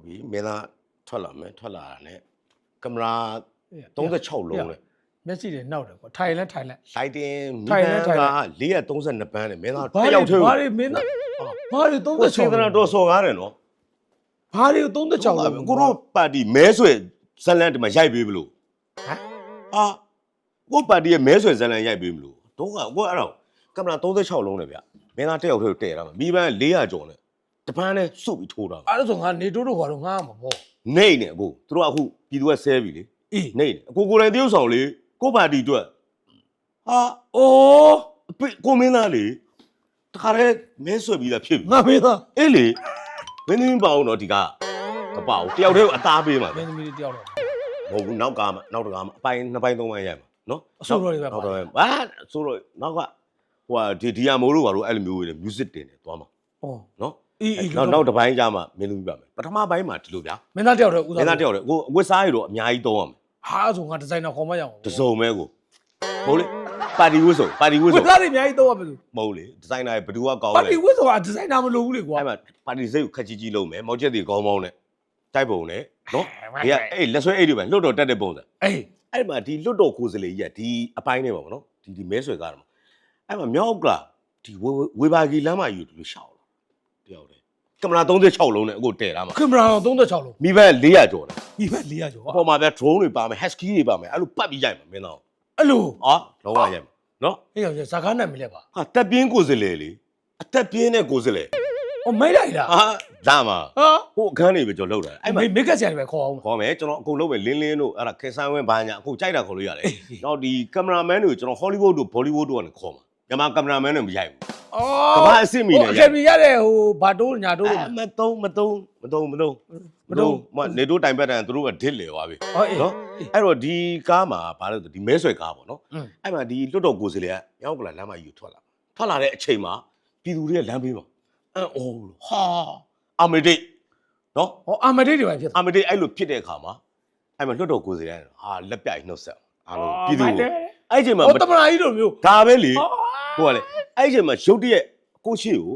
ဟုတ်ပြီမင်းသားထွက်လာမယ်ထွက်လာတာ ਨੇ ကင်မရာ36လုံးနဲ့မျက်စိတွေနောက်တယ်ကွာထိုင်လဲထိုင်လဲလိုက်တင်မီထိုင်ဘလဲန်ထိုင်ကလဲ432ပန်းနဲ့မင်းသားဘာတစ်တွေယောက်ထဲဘာတွေမင်းသားဘာတွေကိုစေတနာ36တော့စော်ကားတယ်နော်ဘာတွေ36လို့ကိုတို့ပါတီမဲဆွဲဇလန်ဒီမှာရိုက်ပေးမလို့ဟမ်အာကိုပါတီရဲ့မဲဆွဲဇလန်ရိုက်ပေးမလို့တော့ကကိုအဲ့တော့ကင်မရာ36လုံးနဲ့ဗျမင်းသားတစ်ယောက်ထဲတည့်တာမှာမီဘန်400ကျော်နဲ့ တပန်းနဲ့စုပ်ပြီးထိုးတာအဲ့ဒါဆိုငါနေတိုးတော့ဟောတော့ငါမှာပေါ့နေနေအကိုသူတို့ကအခုပြည်သူကဆဲပြီလေအေးနေနေအကိုကိုယ်တိုင်တရုပ်ဆောင်လေကိုပါတီအတွက်ဟာအိုးအပိကိုမင်းသားလေတခါတည်းမဲဆွဲပြီးသားဖြစ်ပြီငါမင်းသားအေးလေမင်းသမီးပါအောင်တော့ဒီကကပအောင်တယောက်တည်းကိုအသားပေးမှာမပဲင်းသမီးတွေတယောက်တော့မဟုတ်ဘူးနောက်ကားမှာနောက်တကားမှာအပိုင်းနှစ်ပိုင်းသုံးပိုင်းရိုက်မှာနော်အဆိုးတော်တွေပဲပါ နောက်တော့ဘာဆိုတော့နောက်ကဟိုဟာဒီဒီယာမိုးတို့ဘာလို့အဲ့လိုမျိုးတွေ music တင်နေသွားမှာဩနော် အေးအေးနောက်နောက်တစ်ပိုင်းကြာမှမင်းသမီးပါမယ်ပထမပိုင်းမှာဒီလိုဗျာမင်းသားတယောက်တော့ဦးမစားင်းသားတယောက်တည်းကိုအဝတ်စားရတော့အများကြီးသုံးရမယ်ဟာဆိုငါဒီဇိုင်နာခေါ်မရအောင်တစုံမဲကိုမဟုတ်လေပါတီဝတ်စုံပါတီဝတ်ဝစုံတ်သားတွေအများကြီးတော့ရမယ်လို့မဟုတ်လေဒီဇိုင်နာဘယ်သူကကောင်းပါလဲတီဝတ်ဆိုတာဒီဇိုင်နာမလိုဘူးလေကွာ အဲ့မှာပါတီစိတ်ကိုခက်ကြီးကြီးလုပ်မယ်မောက်ချက်တွေကောင်းကောင်းနဲ့တိုက်ပုံနဲ့နော်ဒီကအဲ့လက်ဆွဲအိတ်တွေပဲလွတ်တော်တက်တဲ့ပုံစံအေးအဲ့မှာဒီလွတ်တော်ကိုယ်စလေကြီးကဒီအပိုင်းနဲ့ပါဗောနော်ဒီဒီမဲဆွဲကားတယ်မှာအဲ့မှာမြောက်ကလာဒီဝေဝေဘာဂီလမ်းမယူတူလို့ရှောက်လာ တယောက်တည်းကင်မရာ36လုံးနဲ့အခုတည်တာမှာကင်မရာတော့36လုံးမိဘ400ကျော်တယ်ဒီဘက်400ကျော်အပေါ်မှာဗျ drone တွေပါမယ် husky တွေပါမယ်အဲ့လိုပတ်ပြီးရိုက်မှာမင်းတော့အဲ့လိုအော်လုံးဝရိုက်မှာနော်အေးရောဇာကားနဲ့မလဲပါဟာတက်ပြင်းကိုယ်စလေလေအသက်ပြင်းတဲ့ကိုယ်စလေအော်မိတ်လိုက်လားဟာဒါမှဟာဟိုအခန်းတွေပဲကျွန်တော်လောက်တာအဲ့မှာမိမိတ်ကဆရာတွေပဲခေါ်အောင်ခေါ်မယ်ကျွန်တော်အကုန်လုံးပဲလင်းလင်းတို့အဲ့ဒါခင်ဆန်းဝင်းဘာညာအခုကြိုက်တာခေါ်လို့ရတယ်နောက်ဒီကင်မရာမန်တွေကိုကျွန်တော် Hollywood တို့ Bollywood တို့ကနေခေါ်မှာ မြန်မာကင်မရာမန်တွေမရိုက်ဘူး အော်ကမ္ဘာအဆင့်မီနဲ့အရိုကယ်က်မီရတဲ့ဟိုဘာတိုးညာတိုးအဲမတုံးမတုံးမတုံးမတုံးမတုံး မနေတို့တိုင်ပတ်တန်သူတို့ကဒစ်လေသွားပြီဟောအေး နော်အဲ့တော့ဒီကားမှာဘာလို့လဲဆိုဒီမဲဆွဲကားပေါ့နော်อืม အဲ့မှာဒီလွတ်တော်ကိုယ်စီလေကရောက်ကလာလမ်းမကြီးကိုထွက်လာထွက်လာတဲ့အချိန်မှာပြည်သူတွေကလမ်းဘေးမှာအန်အိုးလို့ဟာအမေတိတ်နော်ဟောအာမဒေးတွေပဲဖြစ်အမေတိတ်အဲ့လိုဖြစ်တဲ့အခါမှာအဲ့မှာလွတ်တော်ကိုယ်စီလေဟာလက်ပြိုင်နှုတ်ဆက်အားလုံးပြည်သူကိုအဲ့ချိန်မှာဟောတမနာကြီးတို့မျိုး ဒါပဲလေဟော ကိုကလေအဲ့ချိန်မှာရုတ်တရက်ကိုရှိကို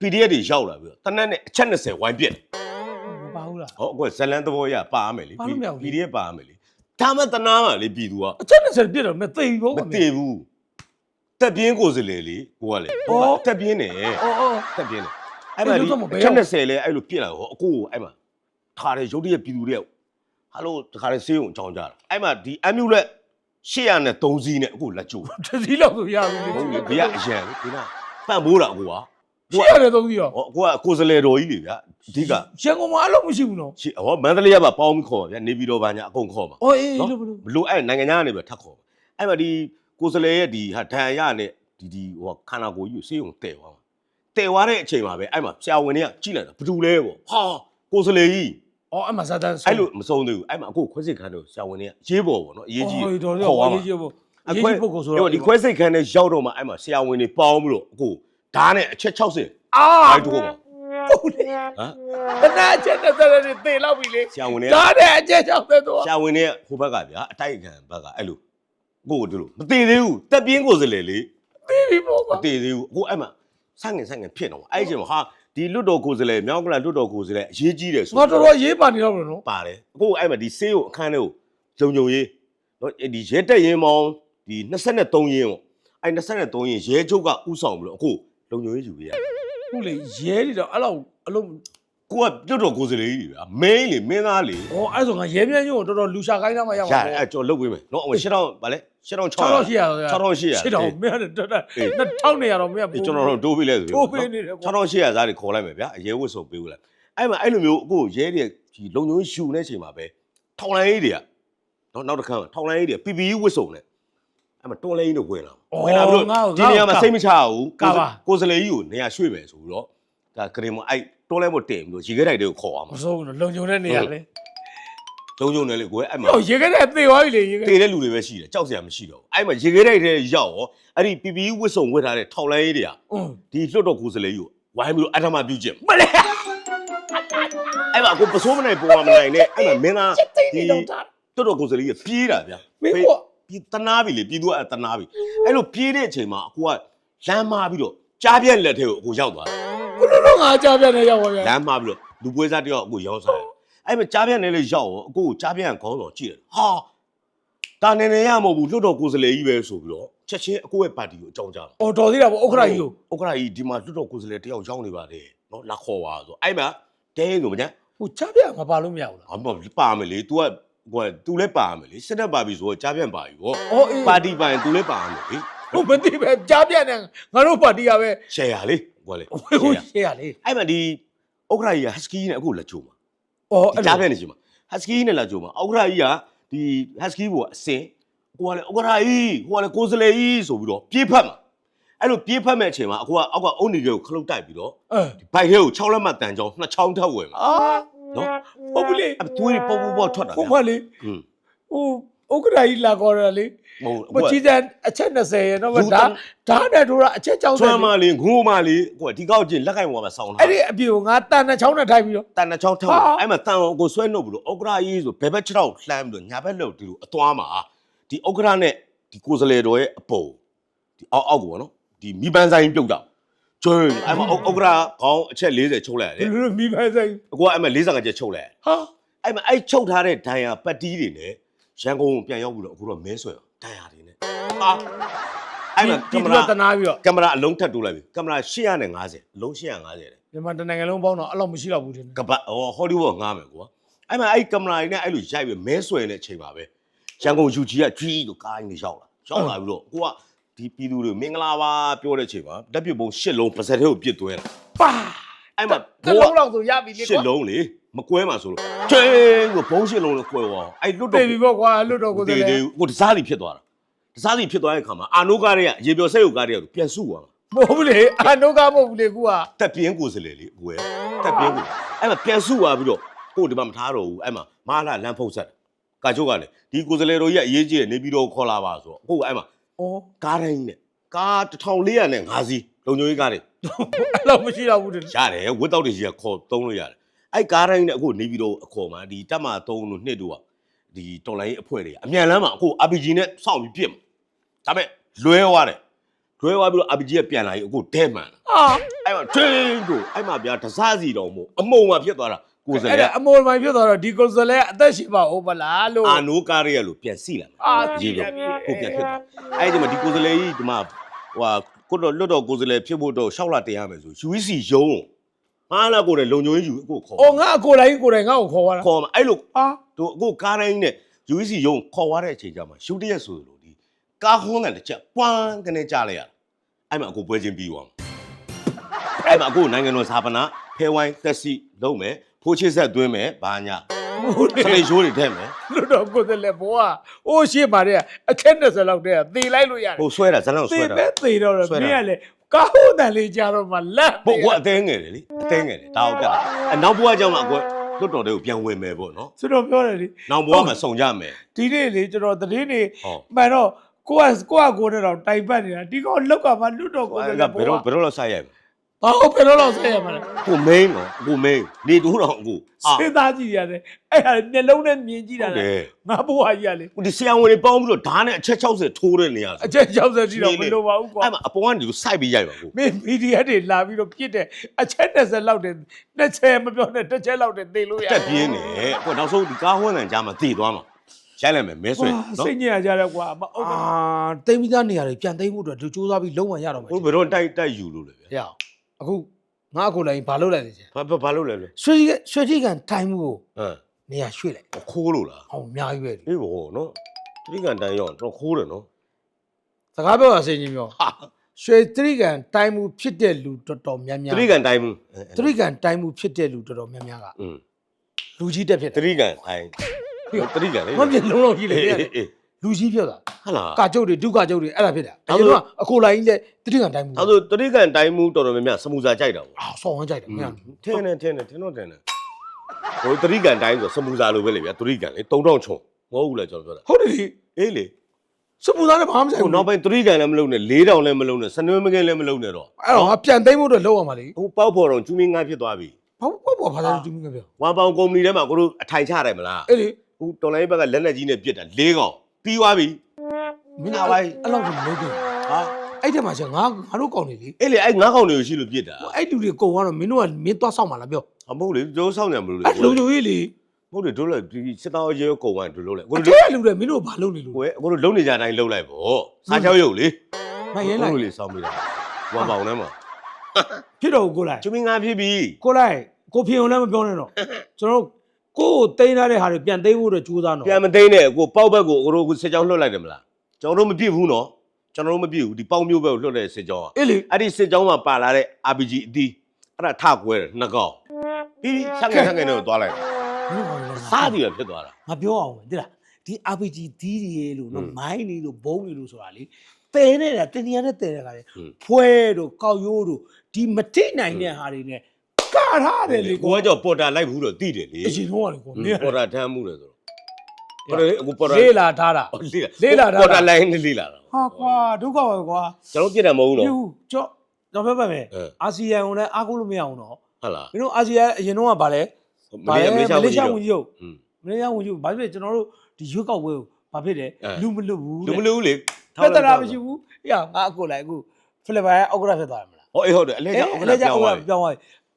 PDF တွေရောက်လာပြီးတော့တနက်နဲ့အချက်20ဝိုင်းပြက်တယ်မပါဘူးလား ဟောအခုဇလန်သဘောရပါရမယ်လေပါလို့မရဘူးလေ PDF ပါရမယ်လေဒါမှတနာပါလေပြည်သူကအချက်နဲ့ဆက်ပြစ်တော့မသိဘူးမတည်ဘူးတက်ပြင်းကိုစလေလေကိုကလေဟောတက်ပြင်းတယ်အော်အော် တက်ပြင်းတယ်အဲ့မှာအဲ့လေလိုတော့မဘယ်အချက်ရောက်20လဲအဲ့လိုပြစ်လာဟောအကိုကိုအဲ့မှာခါတယ်ရုတ်တရက်ပြည်သူတွေကဟာလို့တခါလေဆေးုံအကြောင်းကြတာအဲ့မှာဒီအမျိုးလက် 803စီးနဲ့အခုလက်ကျိုးတစည်းလောက်ဆိုရဘူးလေဟုတ်လေဘေးကအရန်လေဒီကပန့်မိုးတာအကိုကရှိရတယ်သုံးစီရောဟောကိုကကိုစလေတော်ကြီးလေဗျာအဓိကရန်ကုန်မှာအဲ့လိုမရှိဘူးနော်ရှိဟောမန္တလေးကပါပေါင်းပြီးခေါ်ပါဗျာနေပြည်တော်ဘာညာအကုန်ခေါ်ပါအော်အေးနော်လို့ဘလို့မလို့အဲ့နိုင်ငံခြားကနေပဲထပ်ခေါ်ပါအဲ့မှာဒီကိုစလေရဲ့ဒီဟာဒဏ်ရနဲ့ဒီဒီဟိုခန္ဓာကိုယ်ကြီးကိုစေးုံတဲ့သွားမှာတဲ့သွားတဲ့အချိန်မှာပဲအဲ့မှာဆရာဝန်တွေကကြည့်လိုက်တာဘယ်သူလဲပေါ့ဟာကိုစလေကြီး အော်အမဇာတန်အဲ့လိုမဆုံးသေးဘူးအဲ့မှာအခုခွဲစိတ်ခန်းတို့ဆရာဝန်တွေကရေးပေါ်ပေါ့နော်အရေးကြီးအော်တော်ခေါ်တော်သွားရေးမှာကြီးပေါ့အရေးခွဲကြီးပုဂ္ဂိုလ်ဆိုဟိုတော့ဒီခွဲစိတ်ခန်းနဲ့ရောက်တော့မှအဲ့မှာဆရာဝန်တွေပေါင်းပြီးတော့အခုဓာတ်နဲ့အချက်60အာအဲ့တူပေါ့ဟုတ်လေဟမ်တနာချက်နဲ့တဲ့တဲ့သေလောက်ပြီလေဆရာဝန်တွေဒါနဲ့အကျက်ကြောက်တဲ့တော့ဆရာဝန်တွေကဟိုဘက်ကဗျာအတိုက်ခံဘက်ကအဲ့လိုကိုကိုတို့လို့မတည်သေးဘူးတက်ပြင်းကိုစလေလေပြီးပြီပေါ့မကွာတည်သေးဘူးအခုအဲ့မှာဆန့်ငင်ဆန့်ငင်ဖြစ်တော့အဲ့ဒီအချိန်မှာဟာ ဒီလွတ်တော်ကိုစလေမြောက်ကလာလွတ်တော်ကိုစလေအရေးကြီးတယ်ဆိုငါတော်တော်ရေးပါနေတော့ဘယ်နော်ပါတယ်အခုအဲ့မှာဒီဆေးကိုအခန်းထဲကိုဂျုံဂျုံရေးနော်ဒီရဲတက်ရင်မောင်းဒီ23ရင်းပေါ့အဲ့23ရင်းရဲချုပ်ကဥဆောင်ပြီးတော့အခုလုံဂျုံရေးယူပေးရတယ်ဟုတ်လေရဲတွေတော့အဲ့လောက်အလုံး ကိုကလွတ်တော်ကိုစလေကြီးဗျာမင်းလေမင်းသားလေဩအဲ့ဆိုငါရဲမြန်းညို့တော်တော်လူရှာခိုင်းသားမှရောက်ရပါတယ်အဲ့ကျော်လုတ်ပေးမယ်နော်အရှင်းတော့ဗာလဲရှင်းတော့6တော့ရှိရတော့6800 6တော့မင်းကတော်တော်2000နေရတော့မင်းကဒီကျွန်တော်တို့တိုးပေးလဲဆိုတိုးပေးနေတယ်ကွာ 6800စားတွေခေါ်လိုက်မယ်ဗျာအရဲဝတ်စုံပေးဦးလိုက်အဲ့မှာအဲ့လိုမျိုးအခုရဲတွေဒီလုံညုံယူနေချိန်မှာပဲထောင်လိုင်းရေးတွေကနော်နောက်တစ်ခါထောင်လိုင်းရေးတွေ PPE ဝတ်စုံနဲ့အဲ့မှာတွန်းလိုင်းရေးတွေဝင်လာဝင်လာပြီးတော့ဒီနေရာမှာစိတ်မချဘူးကိုစလေကြီးကိုနေရာရွှေ့မယ်ဆိုပြီးတော့ ဒါဂရင်မအဲ့တွန်းလိုင်းမတင်ပြီးတော့ရေခဲတိုက်တွေကိုခေါ်အောင်မစိုးဘူးလုံုံတဲ့နေရလေလုံညုံနေလေကိုအဲ့မှာဟိုရေခဲတဲ့သေသွားပြီလေရေခဲတည်တဲ့လူတွေပဲရှိတယ်ကြောက်စရာမရှိတော့ဘူးအဲ့မှာရေခဲတိုက်တွေရောက်ရောအဲ့ဒီ PPE ဝတ်စုံဝတ်ထားတဲ့ထောင်လိုင်းရေးတွေကอืมဒီလွတ်တော်ကိုစလေကြီးကိုဝိုင်းပြီးတော့အထမပြုတ်ကျင်မလဲအဲ့မှာကိုပစိုးမနိုင်ပေါ်မနိုင်နဲ့အဲ့မှာမင်းသားတိတ်နေတော့တာတော်တော်ကိုယ်စလေးကပြေးတာဗျာမင်းကပြီးတနာပြီလေပြည်သူကတနာပြီအဲ့လိုပြေးတဲ့အချိန်မှာအကူကလမ်းမာပြီးတော့ကြားပြက်လက်ထဲကိုအကူရောက်သွားတယ် ဘလို့တော့ငါကြားပြနေရောက်ပါဗျာ လမ်းမာပြီးတော့လူပွဲစားတယောက်အကူရောင်းစားတယ် အဲ့မှာကြားပြန့်နေလေရောက်ရောအကိုကိုကြားပြန့်ခေါင်းတော်ကြည့်တယ်ဟာတာနေနေရမဟုတ်ဘူးလွတ်တော်ကိုယ်စားလှယ်ကြီးပဲဆိုပြီးတော့ချက်ချင်းအကိုရဲ့ပါတီကိုအကြောင်းကြားတာ အော်တော်သေးတာပေါ့ဥက္ခရာကြီးကို ဥက္ကရာကြီးဒီမှာလွတ်တော်ကိုယ်စားလှယ်တယောက်ရောက်နေပါတယ်နော်လာခေါ်ပါဆိုအဲ့မှာတင်းဆိုမညာ ဟိုချပြငါပါလို့မရဘူးလား အမပါမယ်လေ तू ကကွာ तू လည်းပါမယ်လေစစ်တပ်ပါပြီဆိုတော့ကြားပြန့်ပါပြီဗော အော်အေး ပါတီပါရင် तू လည်းပါမယ်လေ ဟိုမသိပဲကြားပြနေငါတို့ပါတီကပဲ ရှယ်ယာလေ ကွာလေဟိုဟိုရှေ့ရလေအဲ့မှာဒီဥက္ကရာကြီးကဟက်စကီနဲ့အခုလက်ချိုးမှာအော်ဒီကြားပြန့်နေချိန်မှာဟက်စကီနဲ့လက်ချိုးမှာဥက္ကရာကြီးကဒီဟက်စကီဘောအစင်ကိုကလည်းဥက္ကရာကြီးဟိုကလည်းကိုယ်စားလှယ်ကြီးဆိုပြီးတော့ပြေးဖက်မှာအဲ့လိုပြေးဖက်မဲ့အချိန်မှာအခုကအောက်ကအုံနေကြီးကိုခလုတ်တိုက်ပြီးတော့အဲဘိုက်ထဲကို6လက်မှတ်တန်ချောင်းနှစ်ချောင်းထပ်ဝင်မှာအာနော်ဟုတ်ပြီလေအဲ့သွေးပေါပေါပေါထွက်တာဟိုဗျာ မလေးอืมဟိုဥက္ကရာကြီးလာခေါ်ရလေမ ဟုတ်မဘူးကြည့်တဲ့အချက်20ရဲ့တော့လူဒါတန်းဒါနဲ့တို့ကအချက်ကြောင်းဆွမ်းမလေးငိုးမလေးကိုဒီကောက်ကျင်လက်ကင်ပေါ်မှာဆောင်းထားအဲ့ဒီအပြေကိုငါတန်နဲ့ချောင်းနဲ့ထိုက်ပြီးတော့တန်နှစ်ချောင်းထောက်ဟာအဲ့မှာတန်ကိုဆွဲနှုတ်ပြီးတော့ဥက္ကရာကြီးဆိုဘယ်ဘက်ခြေထောက်လှမ်းပြီးတော့ညာဘက်လှုပ်ဒီလိုအသွားမှာဒီဥက္ကရာနဲ့ဒီကိုယ်စလေတော်ရဲ့အပုံဒီအောက်အောက်ကိုပေါ့နော်ဒီမိပန်းဆိုင်ပြုတ်တာကျွန်းအဲ့မှာဥက္ကရာခေါင်းအချက်40ချုပ်လိုက်ရဒီတယ်လိုမိဖိုင်ဆိုင်အကူကအဲ့မှာ40ကချက်ချုပ်လိုက်ရတယ်ဟာအဲ့မှာအဲ့ချုပ်ထားတဲ့ဒိုင်ယာပတ်တီးတွေနဲ့ရန်ကုန်ကိုပြန်ရောက်ပြီးတော့အခုတော့မဲဆွဲအောင် ဒိုင်ယာတွေနဲ့ဟာအဲ့မှာကဒီင်မလိုရာတနာပြီးတော့ကင်မရာအလုံးထပ်တိုးလိုက်ပြီကင်မရာ850အလုံး850တဲ့မြန်မာတနိုင်ငံလုံးပေါင်းတော့အဲ့လောက်မရှိတော့ဘူးတင်ကပတ်ဟောဟောလီဝုဒ်ငားမယ်ကွာအဲ့မှာအဲ့ကင်မရာတွေနဲ့အဲ့လိုရိုက်ပြီးမဲဆွဲနေတဲ့အချိန်ပါပဲရန်ကုန် UG ကကြီးလို့ကားကြီးနေရောက်လာရောက်လာပြီးတော့ကိုကဒီပြည်သူတွေမင်္ဂလာပါပြောတဲ့အချိန်မှာတက်ပြပုံ၈လုံးပါဇက်ထဲကိုပြစ်သွဲတာပါ အဲ့မှာတလုံးလောက်ဆိုရပြီလေရှစ်ကွာလုံးလေမကွဲမှာဆိုလို့ချင်းကိုဘုံရှစ်လုံးလို့ကွဲသွားအဲ့လွတ်တော့တေပြီပေါ့ကွာလွတ်တော့ကိုယ်တေးတတေးည်းကိုတစားစီဖြစ်သွားတာတစားစီဖြစ်သွားတဲ့အခါမှာအာနိုကားတွေကရေပြော်ဆက်ရုပ်ကားတွေကပြန်စုသွားမှာမဟုတ်ဘူးလေအနုကမဟုတ်ဘူးလေကူကတက်ပြင်းကိုစလေလေကိုယ်တက်ပြင်းကိုအဲ့မှာပြန်စုသွားပြီးတော့ကိုယ်ဒီမှာမထားတော့ဘူးအဲ့မှာမဟာလာလမ်းဖုတ်ဆက်ကာချုပ်ကလည်းဒီကိုစလေတော်ကြီးကအရေးကြီးတယ်နေပြီးတော့ခေါ်လာပါဆိုတော့ကိုယ်အဲ့မှာအော်ကားတိုင်းနဲ့ကား1405စီး လုံခြုံရေးကားတွေအဲ့လောက်မရှိတော့ဘူးတင်ရတယ်ဝတ်တောက်တွေကြီးကခေါ်သုံးလို့ရတယ်အဲ့ကားတိုင်းနဲ့အခုနေပြီးတော့အခေါ်မှာဒီတက်မ3တို့2တို့ကဒီတော်လိုင်းအဖွဲ့တွေကအမြန်လမ်းမှာအခု RPG နဲ့စောင့်ပြီးပြစ်မှာဒါပေမဲ့လွဲသွားတယ်လွဲသွားပြီးတော့ RPG ကပြန်လာရင်အခုဒဲမှန်အာအဲ့မှာ train ကိုအဲ့မှာဗျာတစားစီတော်မို့အမုံမှာဖြစ်သွားတာကိုယ်စအဲ့လဲဒါအမော်မိုင်ဖြစ်သွားတော့ဒီကိုယ်စလဲအသက်ရှင်ပါဦးမလားလို့အာနိုကားရရလို့ပြန်စီလာမှာအာရေးကြည့်တော့ရပြီကိုပြန်ဖြစ်သွားအဲ့ဒီမှာဒီကိုယ်စလဲကြီးဒီမှာဟိုဟာ ကိုတော့လွတ်တော်ကိုယ်စလဲဖြစ်ဖို့တော့ရှောက်လာတင်ရမယ်ဆို UEC ရုံးဟာလာကိုလည်းလုံခြုံရေးယူအခုခေါ်အော်ငါအကိုတိုင်းကိုယ်တိုင်ငါ့ကိုခေါ်သွားတာခေါ်မှာအဲ့လိုအာတို့အခုကားတိုင်းနဲ့ UEC ရုံးခေါ်သွားတဲ့အချိန်ကျမှရှူတရက်ဆိုလို့ဒီကားဟွန်းတဲ့တစ်ချက်ပွန်းကနေကြလိုက်ရတာအဲ့မှာအခုပွဲချင်းပြီးသွားမှာအဲ့မှာအခုနိုင်ငံတော်စာပနာဖဲဝိုင်းတက်စီလုံးမယ်ဖိုးချစ်ဆက်သွင်းမယ်ဘာညာ ဟုတ်တယ်စပိတ်ရှိုးတွေထည့်မယ်လွတ်တော့ကိုယ်စလဲဘောကအိုးရှေ့ပါတဲ့အချက်20လောက်တည်းကသေလိုက်လို့ရတယ်ဟိုဆွဲတာဇလန်ကိုသေဆွဲတာပဲသေတော့တော့ဆွဲတာမင်းကလေကားဟုတ်တယ်လေကြာတော့မှလက်ဘုတ်ကအသေးငယ်တယ်လေအသေးငယ်တယ်ဒါဟုတ်ကဲ့လားအနောက်ဘွားကြောင့်မှအကွလွတ်တော်တွေကိုပြန်ဝင်မယ်ပေါ့နော်ဆိုတော့ပြောတယ်လေနောက်ဘွားမှာစုံကြမယ်ဒီနေ့လေကျွန်တော်သတင်းနေဟောမှန်တော့ကိုကကိုကကိုနဲ့တော့တိုင်ပတ်နေတာဒီကောင်လောက်ကမှလွတ်တော့ကိုယ်စအဲ့လဲဒါဘယ်တော့ဘယ်တော့လောက်ဆိုင်ရမလဲ ဘာဟုတ်ဘယ်တော့လောက်ဆက်ရမှာလဲကိုမင်းနော်ကိုမင်းနေတူးတော့ကိုအာစဉ်းစားကြည့်ရတယ်အဲ့ဒါမျက်လုံးနဲ့မြင်ကြည့်တာဟုတ်တလေယ်ငါဘွားကြီးကလေဒီဆရာဝန်တွေပေါင်းပြီးတော့ဓာတ်နဲ့အချက်60ထိုးတဲ့နေရာအချက်60စီတော့မလိုပါဘူးကွာအဲ့မှာအပေါ်ကနေစိုက်ပြီးရိုက်ပါကိုမင်းမီဒီယာတွေလာပြီးတော့ပြစ်တယ်အချက်20လောက်တယ်နှစ်ချက်မပြောနဲ့တစ်ချက်လောက်တယ်သေလို့ရတက်ပြင်းနေကိုနောက်ဆုံးဒီကားဟွန်းတန်ကြားမှာတည်သွားမှာရိုက်လိုက်မယ်မဲဆွဲနော်စိတ်ညစ်ရကြတယ်ကွာမဟုတ်ဘူးအာတိမ်ပြီးသားနေရာတွေပြန်သိမ်းဖို့အတွက်ဒီစူးစမ်းပြီးလုံးဝရတော့မယ်ဟိုဘယ်တော့တိုက်တိုက်ယူလို့လဲဗျရ အောင်အခုငါအခုလည်းဘာလုပ်လိုက်လဲချင်းဘာဘာဘာလို့လဲလဲရွှေရွှေတိကန်ထိုင်မှုကိုဟမ်နေရာရွှေ့လိုက်ခိုးလို့လားဟောအများကြီးပဲလေအေးဘောနော်တတိကန်တန်ရောက်တော့ခိုးတယ်နော်စကားပြောတာစိတ်ချင်းပြောဟာရွှေတိကန်တိုင်မှုဖြစ်တဲ့လူတော်တော်များများတတိကန်တိုင်းမှုတရိကန်တိုင်မှုဖြစ်တဲ့လူတော်တော်များများကอืมလူကြီးတက်ဖြစ်တတယ်တိကန်တိုင်းတတိကန်လေမပြလုံးလုံးကြီးလေ အေးတဲ့အေး လူကြီးဖြစ်တာဟာလားကာကျုပ်တွေဒုက္ခကျုပ်တွေအဲ့ဒါဖြစ်တာဒါအဲ့ဆိုတော့အကိုလိုင်းလည်းတရိကန်တိုင်မှုဒါဆိုတတိကန်တိုင်းမှုတော်တော်များများစမူစာကြိုက်တာပေါ့အာဆောင်းဝမ်းကြိုက်တယ်မင်းထင်းနေထင်းနေထင်းတော့ထင်းနေဟိုတတိကန်တိုင်းဆိုစမူစာလိုပဲလေဗျာတတိကန်လေ3000ချုံမဟုတ်ဘူးလေကျွန်တော်ပြောတာဟုတ်တယ်လေအေးလေစပူသားနဲ့ဘာမှမဆိုင်ဟိုဘူးနောက်ပိုင်းတတိကန်လည်းမလုပ်နဲ့4000လည်းမလုပ်နဲ့စနွေးမကင်းလည်းမလုပ်နဲ့တော့အဲ့တော့ငါပြန်သိမ်းဖို့အတွက်လောက်အောင်ပါလေဟိုပေါက်ဖို့တော့ကျူးမင်းငါဖြစ်သွားပြီဘာဘာဘာဘာသာတူမင်းကပြောဝမ်ပေါင်ကုမ္ပဏီထဲမှာကိုတို့အထိုင်ချရတယ်မလားအဲ့လေဟိုတော်လိုင်းဘက်ကလက်လက်ကြီးနဲ့ပြစ်တာ၄កောင် ပြီးသွားပြီမင်းဟာပါအဲ့လောက်ကြီးမလုပ်ဘူးဟာအဲ့ထက်မှကျငါငါတို့ကောင်းနေလေအေးလေအဲ့ငါးកောင်တွေကိုရှိလို့ပြစ်တာအဲ့လူတွေကုံကတော့မင်းတို့ကမင်းသွားဆောင်ပါလားပြောအမဟုတ်လေကျိုးဆောင်နေမလို့လေအဲ့လုံလုံကြီးလေဟုတ်တယ်တို့လည်းဒီစစ်သားရဲကုံဝိုင်းတို့လုံးလဲကိုအတို့ထက်လူတွေမင်းတို့ဘာလုပ်နေလို့ကိုယ်ကိုတို့လုံးနေကြတိုင်းလုံးလိုက်ပေါ့စားချောက်ရုပ်လေမရဲလိုက်ကိုလေစောင်းမိတာဝမ်ပေါင်ထဲမှာဖြစ်တော့ကိုလိုက်ချူမင်းငါဖြစ်ပြီကိုလိုက်ကိုဖင်ုံလည်းမပြောနဲ့တော့ကျွန်တော် ကိုကိုတိန်းထားတဲ့ဟာတွေပြန်သိမ်းဖို့တော့ကြိုးစားတော့ပြန်မသိနဲ့ကိုပေါက်ဘက်ကိုကိုတို့ကစစ်ကြောင်းလွှတ်လိုက်တယ်မလားကျွန်တော်တို့မပြစ်ဘူးနော်ကျွန်တော်တို့မပြစ်ဘူးဒီပေါက်မျိုးဘက်ကိုလွှတ်တဲ့စစ်ကြောင်းอ่ะအေးလေအဲ့ဒီစစ်ကြောင်းမှာပါလာတဲ့ RPG အတီးအဲ့ဒါထကွဲတယ်နှစ်ကောင်ပြီးပြီးဆက်ငယ်ဆက်ငယ်နဲ့သွားလိုက်တယ်မင်းဘာလဲစားပြီးပဲဖြစ်သွားတာငါပြောအောင်မယ်တိလားဒီ RPG ဒီးတွေလို့နော်ဟွန်းမိုင်းတွေလို့ဘုံတွေလို့ဆိုတာလေတဲနေတာတနေရာနဲ့တဲနေတာလေဟွန်းဖွဲတို့ကောက်ရိုးတို့ဒီမတိနိုင်တဲ့ဟာတွေနဲ့ ကထားတယ်လေကိုကကြောက်ပေါ်တာလိုက်ဘူးတော့တိတယ်လေအရှင်တော့လေကိုမင်းပေါ်တာထမ်းမှုလေဆိုတော့ပေါ်တယ်အခုပေါ်တာလေးလာထားတာလေးလေးလာတာပေါ်တာလိုက်နေလေးလာတာဟာကွာဒုက္ခပဲကွာကျွန်တော်ပြစ်တယ်မဟုတ်ဘူးပြုနော်ကြော့တော့ပဲပဲမယ်အဲအာဆီယံကိုလည်းအားကိုးလို့မရအောင်တော့ဟုတ်လားမင်းတို့အာဆီယံအရင်တော့ကဗာလဲမလေးမလေးရှားမဝင်လေးကြီးရှားတော့ဝင်ကြီးရုပ်อืมမလေးရှားဝင်ကြီးရုပ်ဘာဖြစ်လဲကျွန်တော်တို့ဒီရွက်ကောက်ပွဲကိုဘာဖြစ်လဲအဲလူမလွတ်ဘူးလူမလူဘူးလေပြဿနာမရှိဘူးအေးငါအကိုလိုက်အခုဖိလစ်ပိုင်အောက်ကရဖြစ်သွားတယ်မလားဟောအေးဟုတ်တယ်အလဲကြောင့်ဥက္ကဋ္ဌပြောင်းသွားပြီ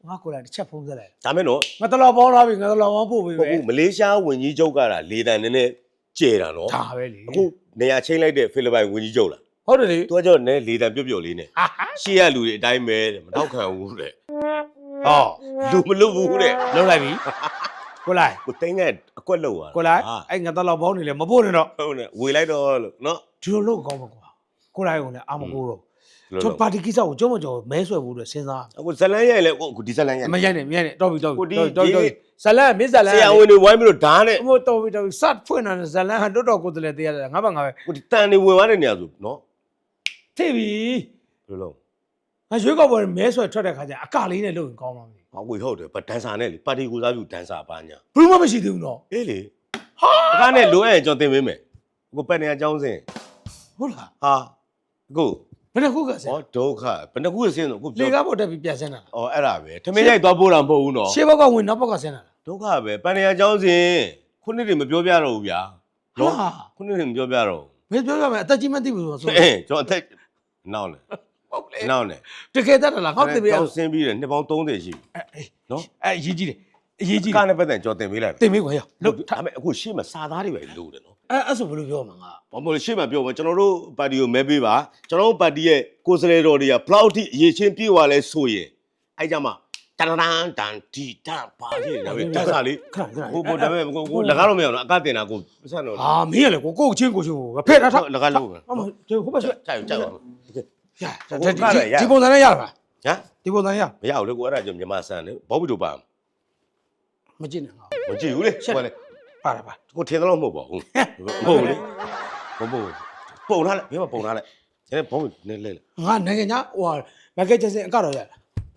ပြောင်းသွားပြီငါကိုလိုက်တစ်ချက်ဖုံးဆက်လိုက်ဒါမဲ့နော်ငါတလောပေါင်းလာပြီငါတလောပေါင်းပို့ပေးဟုတ်ပဲဘူးမလေးရှားဝင်ကြီးချုပ်ကတာလေတန်နည်းနည်းကျဲတာနော်ဒါပဲလေအခုနေရာချင်းလိုက်တဲ့ဖိလစ်ပိုင်ဝင်ကြီးချုပ်လားဟုတ်တယ်လေသူကကြောက်နည်းလေတန်ပြုတ်ပြုတ်လေးနဲ့ဟာဟာရှေ့ရလူတွေအတိုင်းပဲတဲ့မတော့ခံဘူးတဲ့ဟောလူမလူဘူးတဲ့လုံးလိုက်ပြီကိုလိုက်ကိုတိုင်းကအကွက်လောက်သွားကိုလိုက်အဲ့ငါတလောပေါင်းနေလေမပို့နဲ့တော့ဟုတ်နဲ့ဝေလိုက်တော့လို့နော်ဒီလိုလုပ်ကောင်းမှာကွာကိုလိုက်ကိုလည်းအာမကိုတော့ဒီလို ကျွန်တော့ပါတီကိစ္စကိုကြောမကြောမဲဆွဲဖို့အတွက်စဉ်းစားအခုဇလန်းရိုက်လဲအခုဒီဇလန်းရိုက်မရိုက်နဲ့မရိုက်နဲ့တော့ပြီတော့ကိုဒီပြီတော့ပြီတော့ဒီပြီဇလန်မင်းဇလန်ဆရာဝန်တွေဝိုင်းပြီးတော့ဓာတ်နဲ့အမို့တော့ပြီတော့ပြီစတ်ဖွင့်လာတဲ့ဇလန်ဟာတော်တော်ကိုယ်တည်းတရားတယ်ငါဘာငါပဲကိုဒီတန်တွေဝင်သွားတဲ့နေရာဆိုနော်ထိပြီဘယ်လိုလုံးငါရွေးကောက်ပွဲမဲဆွဲထွက်တဲ့ခါကျရင်အကလေးနဲ့လုပ်ရင်ကောင်းမှာမသိဟောကိုဟုတ်တယ်ဗဒန်ဆာနဲ့လေပါတီကိုစားပြုဒန်ဆာပါညာဘူးဘူးမှမရှိသေးဘူးနော်အေးလေဟာဒါကနဲ့လိုအပ်ရင်ကျွန်တော်သင်ပေးမယ်ကိုပတ်နေအကြောင်းစင်ဟုတ်လားဟာကို ဘယ်နှခုကဆဲဟောဒုက္ခဘယ်နှခုစင်တော့ကိုလေပြောကားပေါ်တက်ပြီးပြန်ဆင်းလာတာဩအဲ့ဒါပဲထမင်းရိုက်သွားပို့တာမဟုတ်ဘူးနော်ရှေ့ဘက်ကဝင်နောက်ဘက်ကဆင်းလာတာဒုက္ခပဲပတ်နေအကြောင်းစင်ခုနှစ်တွေမပြောပြတော့ဘူးဗျာဟာ ခုနှစ်တွေမပြောပြတော့ဘယ်ပြောရမလဲအသက်ကြီးမသိဘူးဆိုတော့ဆိုအေးကျွန်တော်အသက်နောက်လေဟုတ်လေနောက်လေတကယ်တတ်တယ်လားဟောက်တယ်ပြရကျောင်းဆင်းပြီးတယ်နှစ်ပေါင်း30ရှိပြီအေးနော်အဲအရေးကြီးတယ်အရေးကြီးတကားယ်နဲ့ပတ်သက်ကြော်တင်ပေးလိုက်တင်မေးခွာရလို့ဒါပေမဲ့အခုရှေ့မှာစာသားတွေပဲလိုတယ်နော် အဲအဲ့ဆိုဘယ်လိုပြောမှာငါဘာမို့လဲရှေ့မှာပြောမှာကျွန်တော်တို့ပါတီကိုမဲပေးပါကျွန်တော်တို့ပါတီရဲ့ကိုယ်စားလှယ်တော်တွေကဘလောက်ထိအရေးချင်းပြေသွားလဲဆိုရင်အဲ့ကြမှာတန်တန်တန်တီတန်ပါကြီးဒါပဲတက်စားလေးခဏခဏကိုကိုဒါပေမဲ့ကိုကိုလကားတော့မရအောင်နော်အကတင်တာကိုပတ်စံတော့ဟာမင်းရလေကိုကိုချင်းကိုချင်းကိုဖဲ့ထားထားလကားလို့ပဲအမဒီဟိုဘက်ဆွဲကြိုက်ကြိုက်ပါရဒီပုံစံနဲ့ရပါဟမ်ဒီပုံစံရမရဘူးလေကိုအဲ့ဒါကြောင့်မြန်မာဆန်လေဘောဘီတို့ပါမကြည့်နဲ့ငါမကြည့်ဘူးလေဟိုလေ ပါတယ်ပါကိုထင်တော့မဟုတ်ပါဘူးမဟုတ်လေမဟုတ်ပုံထားလိုက်မင်းမပုံထားလိုက်ကျန်ဘုံနေလဲလေငါနိုင်ငံညာဟိုမက်ကချက်စင်အကတော့ရ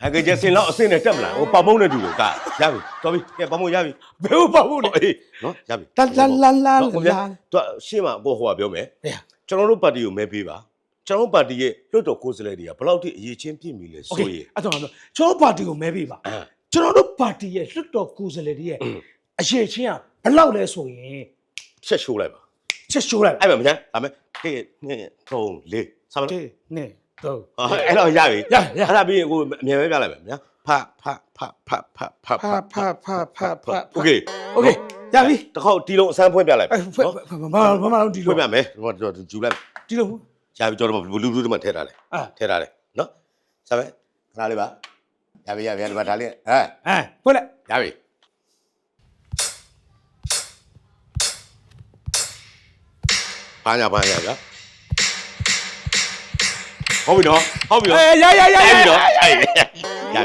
ဟကချက်စင်တော့အစင်နဲ့တက်မလားဟိုပမုံနဲ့တူတယ်ကရပြီတော်ပြီကဲပမုံရပြီဘယ်ဟိုပမုံလဲအေးနော်ရပြီတလာလာလာလာတော့ရှေ့မှာကိုဟိုကပြောမယ်ကျွန်တော်တို့ပါတီကိုမဲပေးပါကျွန်တော်ပါတီရဲ့လွတ်တော်ကိုယ်စားလှယ်တွေကဘယ်လောက်ထိအရေးချင်းပြည့်မီလဲဆိုရင်အဲ့တော့ကျွန်တော်ပါတီကိုမဲပေးပါကျွန်တော်တို့ပါတီရဲ့လွတ်တော်ကိုယ်စားလှယ်တွေရဲ့ အရေးချင်းကဘယ်လောက်လဲဆိုရင် ချက်ရှိုးလိုက်ပါ ချက်ရှိုးလိုက် အဲ့မှာမချမ်းဒါမဲ့ခေနှစ်သုံးလေးစမ်းမလား တေးနဲ့တော့ ဟာအဲ့တော့ရပြီ ရရ အဲ့ဒါပြီးရင်ကိုအမြဲပဲပြလိုက်မယ်ညာဖဖဖဖဖဖဖ ဖာဖာဖာဖာဖာ โอเค โอเคရပြီ တစ်ခေါက်တီလုံးအစမ်းဖွင့်ပြလိုက် အဲ့ဖမမမလုံးဒီ ဖွ လို င့်ပြမယ်ဟိုတော့ဂျူလိုက် ဒီလို ရပြီကျွန်တော်ဘလူးဘလူးတမထည့်ထားတယ် အာ ထည့်ထားတယ်နော်စမ်းမယ်ခဏလေးပါရပြီရပြီဒီမှာဒါလေးဟဲ့ အဲဖွင့်လိုက် ရပြီ ဘာညာဘာညာဗျာဟုတ်ပြီနော်ဟုတ်ပြီနော် အေးရရရ ရ ရ ပြီ ရ နော်အဲ့ရပြီ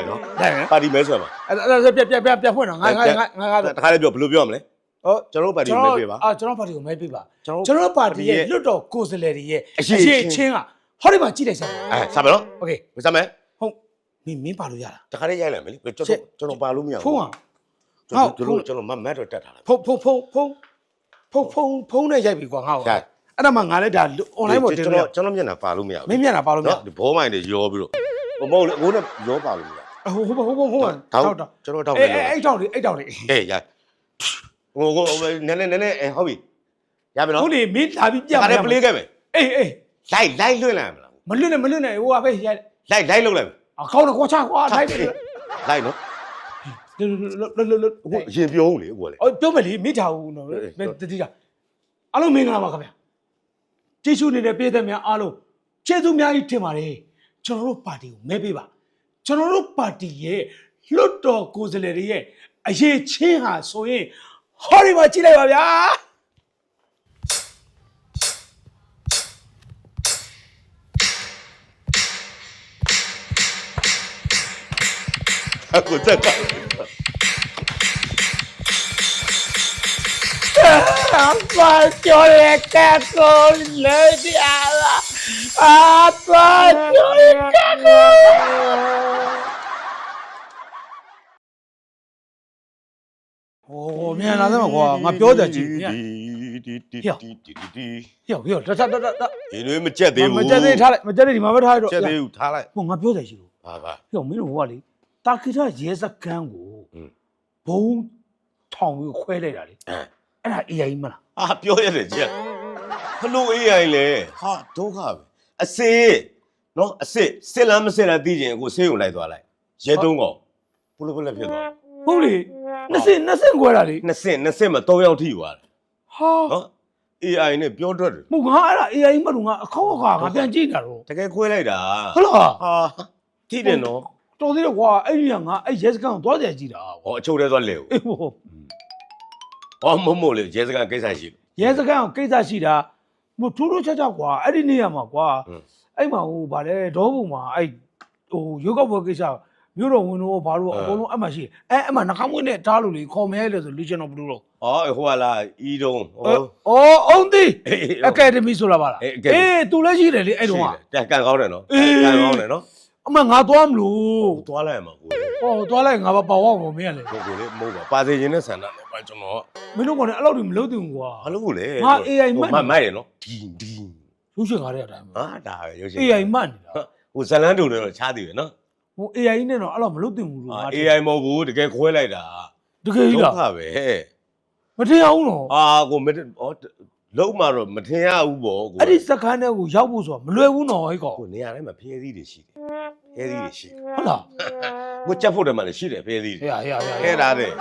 နော် ရရ ပါတီမဲဆွဲပါ အဲ့ဒါပြပြပြပြဖွင့်တော့ငါငါငါငါ တခါလေးပြောဘယ်လိုပြောမလဲ ဟော ကျွန်တော်တို့ပါတီမဲပေးပါ အာကျွန်တော်ပါတီကိုမဲပေးပါ ကျွန်တော် ကျွန်တော်ပါတီရဲ့လွတ်တော်ကိုယ်စားလှယ်တွေရဲ့ အရေးချင်း ချင်းကဟောဒီမှာကြည့်လိုက်စမ်း အဲစမယ်နော် โอเค ဝစမယ် ဟုတ်မင်းမင်းပါလို့ရလား တခါလေးရိုက်လိုက်မယ်လေကျွန်တော်ကျွန်တော်ပါလို့မရဘူး ဖုန်းอ่ะ ကျွန်တော်ကျွန်တော်ကျွန်တော်မမတ်တော့တက်ထားတယ် ဖုန်းဖုန်းဖုန်းဖုန်းဖုန်းဖုန်းဖုန်းနဲ့ရိုက်ပြီကွာငါ့ကို ရိုက် အဲ့ဒါမှငါလည်းဒါ online ပေါ်တင်ကျွန်လို့တော်ကျွန်တော်မျက်နှာပါလို့မရဘူးမင်းမျက်နှာပါလို့မရနော်ဒီဘောမိုင်းတွေရောပြီးတော့ဟိုမဟုတ်လေအခုနဲ့ရောပါလို့မရဟိုဟိုဟိုဟိုဟိုတောက်တောက်တောက်ကျွန်တော်တောက်အေးနေလို့အဲ့တောက်လေးအဲ့တောက်လေးဟေးရဟိုဟိုနည်းနည်းနည်းနည်းဟုတ်ပြီရပြီနော်ဟုတ်လေမင်းလာပြီးပြတခါလေးပလေးခဲ့မယ်အေးအေးလိုက်လိုက်လွှင့်လိုက်မလားမလွတ်နဲ့မလွတ်နဲ့ဟိုကပဲရိုက်လိုက်လိုက်လုပ်လိုက်အကောင်းတော့ကွာချကွာလိုက်တယ်လိုက်နော်လွတ်လွတ်လွတ်အခုအရင်ပြောဦးလေအခုကလေ အော်ပြောမယ်လေမိထားဦးနော်အေးအေးဘယ်တတိကအားလုံးမင်္ဂလာပါခင်ဗျာ ကျေးဇူးနေတဲ့ပြည်သက်များအားလုံးကျေးဇူးများကြီးတင်ပါတယ်ကျွန်တော်တို့ပါတီကိုမဲပေးပါကျွန်တော်တို့ပါတီရဲ့လွတ်တော်ကိုယ်စားလှယ်တွေရဲ့အရေးချင်းဟာဆိုရင်ဟောဒီမှာကြည့်လိုက်ပါဗျာအခုတက်ကအပါ Appacio le caco le diala. Appacio le caco. 哦，明天拿什么过？俺表姐去。ဟယောဟယောတတတတဒီလိုမကြက်သေးဘူးမကြက်သေးထားလိုက်မကြက်သေးဒီမှာပဲထားရတော့ကြက်သေးဘူးထားလိုက်ဟိုငါပြောတယ်ရှိလို့ဟာပါဟယောမင်းတို့ဟိုကလေတာခိထရဲစကန်ကိုဘုံထောင်ပြီးခွဲလိုက်တာလေ အဲအဲ့ဒါ AI မလားအာပြောရတယ်ကြက်ဘလို့ AI လဲဟာဒုက္ခပဲအစစ်နော်အစစ်စစ်လားမစစ်လားသိချင်အခုဆေးုံလိုက်သွားလိုက်ရဲသုံးကောင်ဘလို့ဘလို့ဖြစ်သွားဟုတ်လေနှစ်စင်နှစ်စင်ခွဲတာလေနှစ်ဆင့်နှစ်ဆင့်မှာ၃ယောက်ထိသွားတယ်ဟာနော် AI နဲ့ပြောတတ်တယ်မဟုတ်ငါအဲ့ဒါ AI မလို့ငါအခောက်အခါငါပြန်ကြည့်တာတော့တကယ်ခွဲလိုက်တာဟုတ်လားဟာထိတယ်နော်တော်သေးတယ်ကွာအဲ့ဒီကငါအဲ့ရဲစကန်ကိုသွားကြကြည့်တာဟောအချုပ်ထဲသွားလဲဦးအေးဟို ဟောမမို့လေရဲစကန်ကိစ္စရှိလို့ ရဲစကန်ကိုကိစ္စရှိတာမထူးထူးခြားခြားကွာအဲ့ဒီနေရာမှာကွာဟွန်းအဲ့မှာဟိုဗာလဲဒေါဘုံမှာအဲ့ဟိုရုပ်ကပွဲကိစ္စမြို့တော်ဝင်တော့ဘာလို့အကုန်လုံးအဲ့မှာရှိအဲ့အဲ့မှာနှာခေါင်းမွေးနဲ့တားလို့လေခေါ်မဲလေဆိုလူချင်တော့ဘလို့တော့ဟောဟိုကလာဤတုံးဟော အော်အောင်ဒီအေးအေးအကယ်ဒမီဆိုလာပါလားအေး Academy အေးသူလည်းရှိတယ်လေအဲ့တော့ကတက်ကန်ကောင်းတယ်နော်အေး ကန်ကောင်းတယ်နော်အမငါသွားမလို့သွားလိုက်မှာကို ဟောသွားလိုက်ငါပါပါဝေါ့ကိုမင်းကလေကိုကိုလေးမဟုတ်ပါပါစေခြင်းနဲ့ဆန္ဒနဲ့ပါကျွန်တော်မင်းတို့ကလည်းအဲ့လောက်တွေမလုပ်သင့်ဘူးကွာ ဘာလို့ကိုလဲငါ AI မှတ် မမိုက်တယ်နော်ဒီဒီရုပ်ရှင်ကားတဲ့အတိုင်းပဲ ဟာဒါပဲရုပ်ရှင် AI မှတ်နေတာဟိုဇလန်းတူတွေတော့ချားသေးတယ်နော်ဟို AI နဲ့တော့အဲ့လောက်မလုပ်သင့်ဘူးလို့အာ ငါ AI မဟုတ်ဘူးတကယ်ခွဲလိုက်တာတကယ်ကြီးဒုလားက္ခပဲမထင်အောင်တော့အာကိုမဟော လုံးမတော့မထင်ရဘူးပေါ့ကိုအဲ့ဒီစကားနဲ့ကိုရောက်ဖို့ဆိုတာမလွယ်ဘူးနော်ဟဲ့ကောင်ကိုနေရာတိုင်းမှာဖျဲသီးတွေရှိတယ်ဖျဲသီးတွေရှိတယ်ဟုတ်လားကိုကြက်ဖို့တယ်မှာလည်းရှိတယ်ဖျဲသီးဟဲ့တွေဟဲ့ဟဲ့ခဲထားတယ်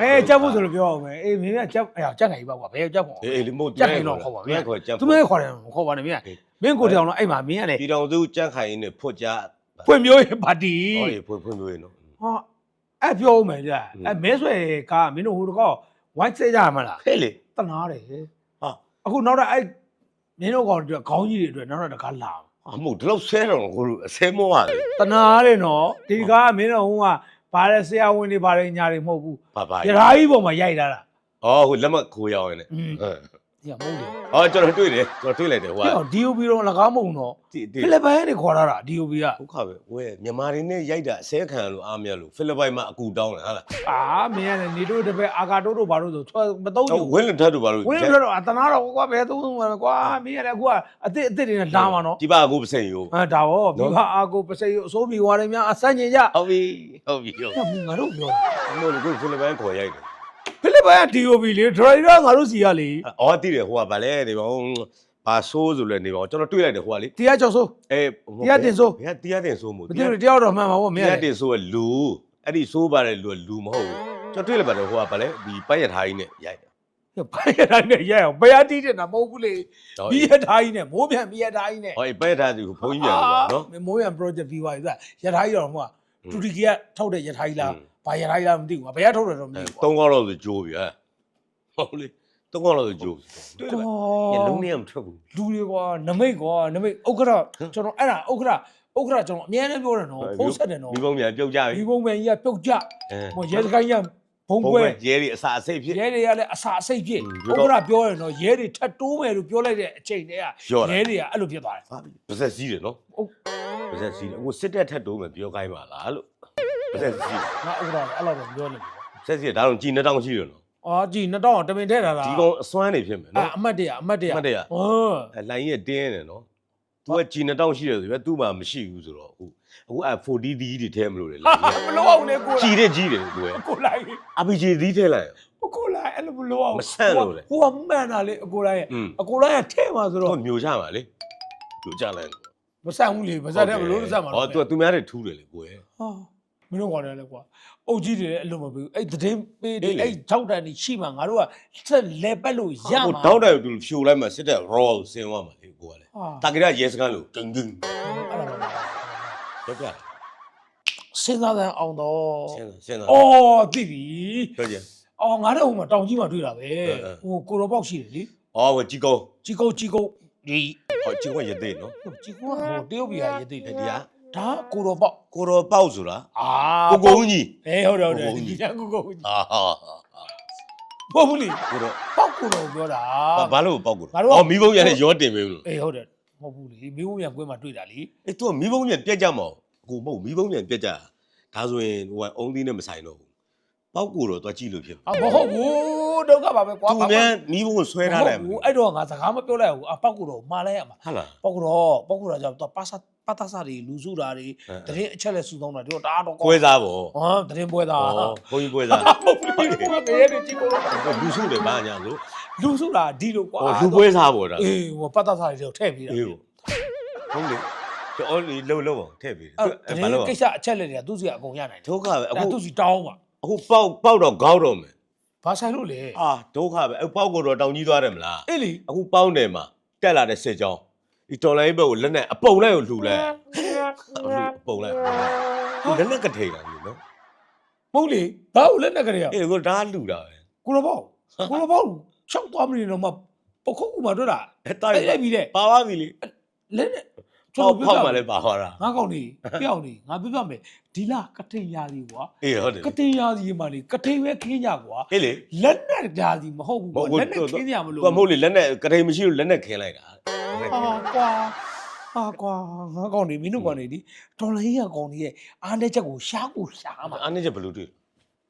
အဲကြက်ဖို့ဆိုလို့ပြောအောင်မယ်အေးမင်းကကြက်အဲ့ကြက်နိုင်ပါကွာဘယ်ကြက်ဖို့အေးအေးလေမို့ကြက်နိုင်တော့ခေါ်ပါမမင်းင်းခေါ်ကြက်သူမခေါ်တယ်မခေါ်ပါနဲ့မင်းကမင်းကိုတောင်တော့အဲ့မှာမင်းကလေဒီတော်သူကြက်ခိုင်နေဖွတ်ကြဖွင့်မျိုးရင်ပါတီဟောရေဖွင့်ဖွင့်လို့ရနော်ဟာအဲ့ပြောဦးမယ်ကြာอืมအဲ့မဲဆွဲကားမင်းတို့ဟိုတကောဝိုင်းစိတ်ကြရမလားဟဲ့လေတနာတယ်ဟာ အခုနောက်တော့အဲ့မင်းတို့ကောင်တို့ခေါင်းကြီးတွေအတွက်နောက်တော့တကားလာအမို့ဒီလောက်ဆဲတော့ကိုအဆဲမောပါလေတနာတယ်နော်ဒီကားကမင်းတို့ဟိုကဘာလဲဆရာဝန်တွေဘာလဲညာတွေမဟုတ်ဘူးဘာဘာရထားကြီးပေါ်မှာရိုက်လာတာဟောဟိုလက်မခိုးရောက်ရင်လေอืมဟမ် ညမဟုတ်တယ်ဟောကျွန်တော်တွေ့တယ်ကျွန်တော်တွေ့လိုက်တယ်ဟိုကဟဲ့ DOB တော့လကားမဟုတ်တော့တိတိ ဖိလစ်ပိုင်ကနေခေါ်လာတာ DOB ကဒုက္ခပဲဝဲမြန်မာတွေနဲ့ရိုက်တာအဆဲခံလို့အားမရလို့ဖိလစ်ပိုင်မှာအကူတောင်းတယ်ဟာလားအာမင်းကလည်းနေတို့တပည့်အာကာတိုးတို့ဘာလို့ဆိုထွက်မတော့ဟိုဘူးဝင်းလက်ထပ်တို့ဘာလို့ဝင်းလို့တော့အတနာတော့ကွာဘယ်သုံးသုံးမှာကွာမင်းကလည်းအခုကအစ်စ်အစ်စ်တွေနဲ့လာမှာနော်ဒီပါကိုပစိန်ယိုဟာဒါရောမိဘအာကိုပစိယအစိုးမီဝါရများအဆန့်ကျင်ကြဟုတ်ပြီဟုတ်ပြီဟုတ်ဟဲ့မင်းငါတို့ပြောမို့လို့ဖိလစ်ပိုင်ခေါ်ရိုက်တယ် ဖိလစ်ပိုင်က DOB လေဒရိုက်တာငါတို့စီကလေအော်သိတယ်ဟိုကဗာလဲနေပါဦးဘာဆိုးဆိုလဲနေပါဦးကျွန်တော်တွေ့လိုက်တယ်ဟိုကလေတရားကြောက်ဆိုးအဲတရားတင်ဆိုးဘယ်တရားတင်ဆိုးမို့မသိဘူးတရားတော့မှန်ပါဗောမင်းတရားတင်ဆိုးကလူအဲ့ဒီဆိုးပါတဲ့လူကလူမဟုတ်ဘူးကျွန်တော်တွေ့လိုက်ပါတယ်ဟိုကဗာလဲဒီပိုက်ရထားကြီးနဲ့ရိုက်တယ်ပိုက်ရထားနဲ့ရိုက်အောင်ဘယ်အတီးတင်တာမဟုတ်ဘူးလေမိရထားကြီးနဲ့မိုးပြန်မိရထားကြီးနဲ့ဟောပိုက်ရထားသူဘုန်းကြီးရယ်ကွာနော်မိုးပြန် project ပြီးသွားပြီဆိုရထားကြီးတော့ဟိုကတူတီကထောက်တဲ့ရထားကြီးလား ဘာရထားကြီးလားမသိဘူးငါဘယ်ကထုတ်တယ်တော့မသိဘူးသုံးကောက်တော့ဆိုကြိုးပြီဟဲ့ဟုတ်လေသုံးကောက်တော့ဆိုကြိုးတွေ့တယ်ဗျလုံးနေမထွက်ဘူးလူတွေကွာနမိတ်ကွာနမိတ်ဥက္ခရကျွန်တော်အဲ့ဒါဥက္ခရဥက္ခရကျွန်တော်အများနဲ့ပြောတယ်နော်ဖုန်းဆက်တယ်နော်ဒီပုံမြန်ပြုတ်ကြပြီဒီဘုံပဲကြီးကပြုတ်ကြအဲဟိုရဲစကိုင်းကဘုံဘုံပွဲပဲရဲတွေအစာအစိတ်ဖြစ်ရဲတွေကလည်းအစာအစိတ်ဖြစ်อืมဥက္ခရပြောရင်တော့ရဲတွေထတ်တိုးမယ်လို့ပြောလိုက်တဲ့အချိန်တည်းကရော့တာရဲတွေကအဲ့လိုဖြစ်သွားတယ်ဟာပါဆက်စည်းတယ်နော်ဟုတ်ပါဆက်စည်းတယ်အခုစစ်တက်ထက်တိုးမယ်ပြောခိုင်းပါလားလို့ ပါဆက်စည်းငါဥက္ခရအဲ့လိုတော့ပြောနေပြီဆက်စည်းဒါတော့ကြည်နှစ်တောင်းရှိတယ်နော်အော်ကြည်2000တမင်ထဲတာလားဒီကောင်အစွမ်းနေဖြစ်မယ်အနော်အမတ်တရအမတ်တရအမတ်တရဟောအဲလိုင်းရဲ့တင်းတယ်နော်သူကကြည်နှစ်တောင်းရှိတယ်ဆိုပြသူ့မှာမရှိဘူးဆိုတော့အခုအခုအဲ 4D ဒီတွေထဲမလို့လေလိုင်းရဲ့မလို့အောင်လေကိုကြည်တဲ့ကြီးတယ်ကိုယ်ကိုလိုက် RPG ဒီထဲလိုက်ကိုလိုက်အဲ့လိုမလို့အောင်မဆန့်လို့လေဟိုကမှန်တာလေအကိုလိုက်ရဲ့อืมအကိုလိုက်ရဲ့ထဲမှာဆိုတော့တော့မျိုးချမှာလေမျိုးချလိုက်မဆန့်ဘူးလေမဆန့်တဲ့ဘလို့မဆန့်မှာဟောတော့သူကသူများတွေထူးတယ်လေကိုယ်ဟာ မင်းတို့ကောင်တယ်လေကွာအုတ်ကြီးတွေလည်းအလုံးမပေးဘူးအဲ့သတင်းပေးတယ်အဲ့၆တန်ကြီးရှိမှငါတို့ကဆက်လဲပက်လို့ရ ဟို မှာ တောင်းတယ်သူဖြိုလိုက်မှစစ်တဲ့ raw ဆင်းသွားမှာလေကိုကလေ ဟာ တာဂရရဲစကန်လို့ဂင်းဂင်း အဲ့ဒါပါ ပြောပြ စဉ်းစားတဲ့အောင်တော့ ဆင်းဆင်းတာ အော်သိပြီ ပြောကြ အော်ငါတို့ဟိုမှာတောင်ကြီးမှာတွေ့တာပဲ အဲအဲ ဟိုကိုရောပေါက်ရှိတယ်လေ အော်ဝជីကုန်း ជីကုတ်ជីကုတ်ဒီ ဟောជីကုန်းရသေးနော် ជីကုတ်ကဟိုတရုတ်ပြည်ဟာရေးသိတယ် ဒီဟာ ဒါကိုရောပေါက်ကိုရောပေါက်ဆိုတာအာကိုကုန်းကြီးအေးဟုတ်တယ်ဟုတ်တယ်ကိုကုန်းကြီးဒီကကိုကိုကြီးအာဟာဟုတ်ဘူးလေကိုရောပေါက်ကိုရောပြောတာဘာလို့ပေါက်ကိုငါတို့ကအော်မီးဘုံရနဲ့ရောတင်ပေးလို့အေးဟုတ်တယ်မဟုတ်ဘူးလေမင်းဦးမြန်ကွင်းမှာတွေ့တာလေအေး तू မီးဘုံညံပြက်ကြမှာကိုမဟုတ်မီးဘုံညံပြက်ကြဒါဆိုရင်ဟိုကအုံးသီးနဲ့မဆိုင်တော့ဘူး ပေါက်ကိုတော့သွားကြည့်လို့ဖြစ်အာမဟုတ်ဘူးဒုက္ခပါပဲကွာသူမြန်မီးဘုံဆွဲထားတယ်မဟုတ်ဘူးအဲ့တော့ငါစကားမပြောလိုက်ဘူးအပေါက်ကိုတော့မှားလိုက်ရမှာဟာလားပေါက်ကိုတော့ပေါက်ကိုတော့ကြောင့်တော့ပါစာပတ်သက်စာတွေလူစုတာတွေအဲတရင်အချက်လက်စုဆောင်းတာတို့တအားတော့ပွဲစားပေါ့ဟမ်တရင်ပွဲသားဩဘုန်းကြီးပွဲစားဟုတ်ပြီကွာငရဲတွေကြည့်ကိုတော့လူစုတယ်ဘာညာလို့လူစုတာဒီလိုကွာဩလူပွဲစားပေါ့ဒါအေးဟိုပတ်သက်စာတွေတော့ထည့်ပြီးတာအေးဟုတ်ဟုတ်လေကျော်လီလှုပ်လှုပ်အောင်ထည့်ပေးတယ်အဲ့တအဲ့ရဘာင်လို့ကိစ္စအချက်လက်တွေကသူ့စီကအကုန်ရနိုင်တယ်ဒုက္ခပဲအဲ့အခုသူ့စီတောင်းပါ အခုပေါက်ပေါက်တော့ခေါက်တော့မယ်ဘာဆိုင်လို့လဲအာဒုက္ခပဲအခုပေါက်ကိုတော့တောင်ကြီးသွားတယ်မလားအေးလေအခုပေါင်းတယ်မှာတက်လာတဲ့စစ်ကြောင်းဒီတော်လိုင်းဘက်ကိုလက်နဲ့အပုံလိုက်ကိုလှူလိုက်အပုံလိုက်လက်နဲ့ကထိန်လာပြီနော်မဟုတ်လေဘာလို့လက်နဲ့ကြရအေးကိုဒါလှူတာပဲကိုရောပေါ့ကိုရောပေါ့ချောက်သွားမနေတော့မှပခုတ်ကူမှာတွေ့တာအဲတားအဲ့လိုက်ပြီးတဲ့ပါသွားပြီလေလက်နဲ့ ပေါက်ပေါက်မှလည်းပါသွားတာငါကောင်နေပြောင်းနေငါပြပြမယ်ဒီလားကထိန်ရာစီကွာအေးဟုတ်တယ်ကထိန်ရာစီမှာနေကထိန်ပဲခင်းကြကွာအေးလေလက်နဲ့ရာစီမဟုတ်ဘူးမဟုတ်ဘူးကွာလက်နဲ့ခင်းကြမလို့ကမဟုတ်လေလက်နဲ့ကထိန်မရှိလို့လက်နဲ့ခင်းလိုက်တာလက်နဲ့ခင်းအာလိုက်ကွာအာကွာငါကောင်နေမင်းတို့ကောင်နေဒီဒေါ်လာကြီးကကောင်နေရဲ့အားနဲ့ချက်ကိုရှားကိုရှားမှာအားနေချက်ဘယ်လိုတွေ့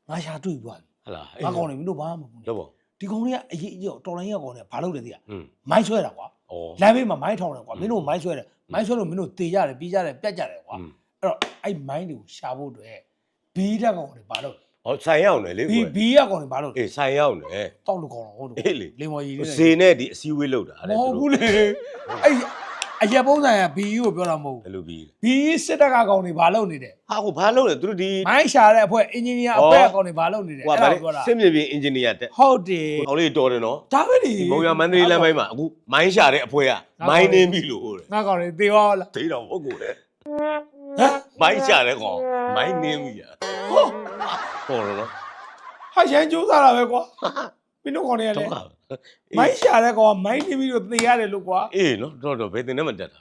ငါရှာတွေ့သွားပြီဟလားငါကောင်နေမင်းတို့ဘာမှမဟုတ်ဘူးတော့ပေါ့ဒီကောင်လေးကအရေးအကြီးဒေါ်လာကြီးကကောင်နေဘာလုပ်လဲသိရอืมမိုင်းဆွဲတာကွာဩလမ်းဘေးမှာမိုင်းထောင်တယ်ကွာမင်းတို့မိုင်းဆွဲတယ် မိုင်းဆွဲလို့မင်းတို့တေကြတယ်ပြီးကြတယ်ပြတ်ကြတယ်ကွာอืมအဲ့တော့အဲ့မိုင်းတွေကိုရှာဖို့အတွက်ဘီးတက်ကောင်တွေဘာလုပ်ဟောဆိုင်ရောက်နေလေဘီးကိုဘီးရကောင်တွေဘာလုပ်အေးဆိုင်ရောက်နေတောက်လို့ကောင်တော့ဟုတ်တယ်အေးလေ လေမော်ကြီးလေးဇေနဲ့ဒီအစည်းအဝေးလုပ်တာမဟုတ်ဘူးလေအဲ့ အရက်ပုံးဆိုင်ကဘီးကိုပြောတာမဟုတ်ဘယ်လိုပြီးဘီးစစ်တပ်ကကောင်တွေဘာလုပ်နေတယ်ဟာကိုဘာလုပ်လဲသူတို့ဒီမိုင်းရှာတဲ့အဖွဲ့အင်ဂျင်နီယာအဖွဲ့ကောင်တွေဘာလုပ်နေတယ်ဟိုကအဲ့ဗာဒါလေပြောတာစစ်မြေပြင်အင်ဂျင်နီယာတက်ဟုတ်တယ်အောင်လေးတော်တယ်နော်ဒါပဲလေဒီဘုံရမန္တလေးလမ်းပိုင်းမှာအခုမိုင်းရှာတဲ့အဖွဲကမိုင်းနေပြီလို့တဲ့ငါကောင်တွေသေရောလားသိတော့ပုတ်ကိုလေဟမ်မိုင်းရှာတဲ့ကောင်မိုင်းနေပြီอ่ะဟောပေါ်တော့နော်ဟာရန်ကျိုးစားတာပဲကွာ မင်းတို့ကောင်တွေကတော့လည်းကမိုင်းရှာတဲ့ကောင်ကမိုင်းနေပြီးတော့သေရတယ်လို့ကွာအေးနော်တော့တော့ဘယ်တင်နဲ့မတက်တာ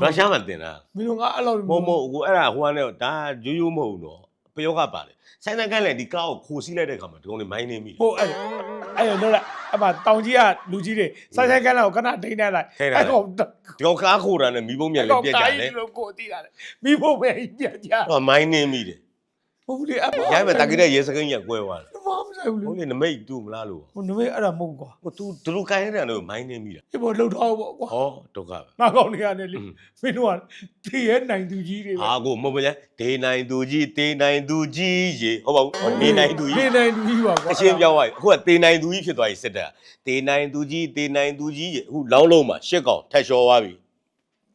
ရုရှားမှာတင်တာမင်းတို့ကအဲ့လိုမဟုတ်မဟုတ်ကိုအဲ့ဒါဟိုကနေဒါရိုးရိုးမဟုတ်ဘူးနော်ပယောကပါတယ်ဆိုင်တန်ကန်းလည်းဒီကားကိုခိုးစီးလိုက်တဲ့ခါမှာဒီကောင်လေးမိုင်းနေပြီဟိုအဲ့အဲ့လိုတော့အမတောင်ကြီးကလူကြီးတွေဆိုင်ဆိုင်ကန်းလာကိုခဏဒိန်းနေလိုက်ထိန်းလိုက်ကောင်ဒီကောင်ကားခိုးတာနဲ့မီးပုံးမြန်လေးပြက်ကြတယ်လို့ကိုတီးတာလေမိဖို့ပဲပြက်ကြဟောမိုင်းနေပြီတယ် ဟုတ်ဘူးလေအမ ရိုက်မဲ့တကိတဲ့ရေစကင်းကြီးကွဲသွားတယ် ဘာမှမဆိုင်ဘူးလေ ဟုတ်လေနမိတ်တူမလားလို့ ဟိုနမေအဲ့ဒါမဟုတ်ကွာ ဟို तू ဒီလိုကိုင်းနေတဲ့တော့မိုင်းနေပြီလား ဒီပေါ်လှုပ်တော့ပေါ့ကွာ ဟောဒုက္ခပဲ ငါကောင်တွေကနေလေ อืม မင်းတို့ကတည်ရဲ့နိုင်သူကြီးတွေပဲ အာကိုမဟုတ်ပါလေဒေနိုင်သူကြီးတေနိုင်သူကြီးရေဟုတ်ပါဘူးဟောဒေနိုင်သူ တ ကြီး ည်နိုင်သူကြီးပါကွာ အရှင်းပြောင်းသွားပြီအခုကတေနိုင်သူကြီးဖြစ်သွားပြီစစ်တပ်တေနိုင်သူကြီးတေနိုင်သူကြီးရေအခုလောင်းလုံးမှာရှစ်ကောင်ထက်လျှော်သွားပြီ